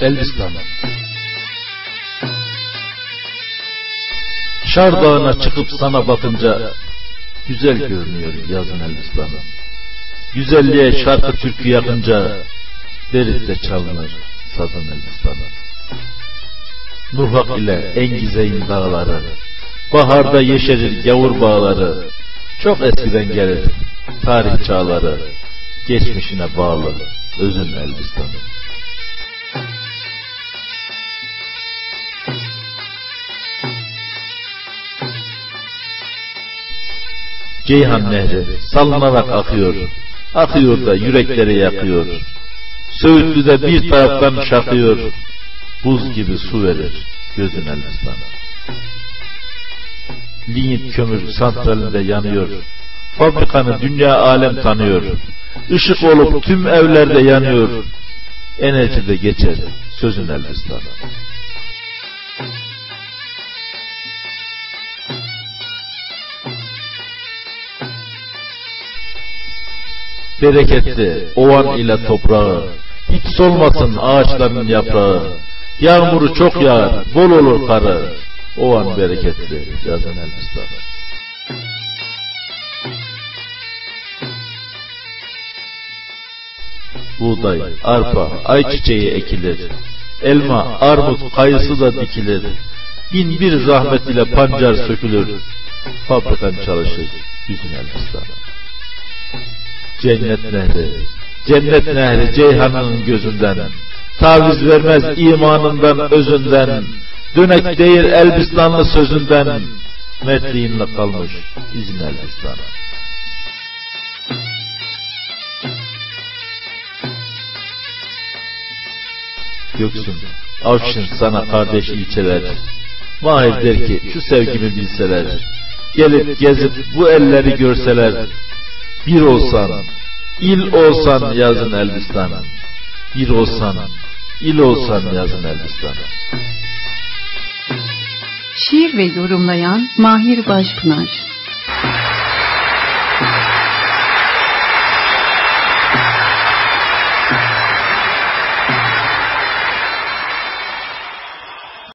Elbistan Şar Dağı'na çıkıp sana bakınca güzel görünüyor yazın Elbistan'ı. Güzelliğe şarkı türkü yakınca Berit'te çalınır sazın Elbistan'ı. Nurhak ile Engizeyn dağları, baharda yeşerir gavur bağları, çok eskiden gelir tarih çağları, geçmişine bağlı özün Elbistan'ı. Ceyhan Nehri salınarak akıyor. Akıyor da yürekleri yakıyor. Söğütlü'de bir taraftan şakıyor. Buz gibi su verir gözün Elbistan'a. Linyit kömür santralinde yanıyor. Fabrikanı dünya alem tanıyor. Işık olup tüm evlerde yanıyor. Enerji de geçer sözün Elbistan'a. Bereketli ovan ile toprağı, hiç solmasın ağaçların yaprağı. Yağmuru çok yağar, bol olur karı. Ovan bereketli yazın Elbistan. Buğday, arpa, ayçiçeği ekilir. Elma, armut, kayısı da dikilir. Bin bir rahmet ile pancar sökülür. Fabrikan çalışır yüzün Elbistan. Cennet nehri, cennet nehri Ceyhan'ın gözünden, taviz vermez imanından özünden, dönek değil Elbistanlı sözünden, mertliğinle kalmış izin Elbistan'a. Göksün, Avşin sana kardeş ilçeler, Mahir der ki şu sevgimi bilseler, gelip gezip bu elleri görseler, bir olsan, il olsan yazın Elbistan'a. Bir olsan, il olsan yazın Elbistan'a. Şiir ve yorumlayan Mahir Başpınar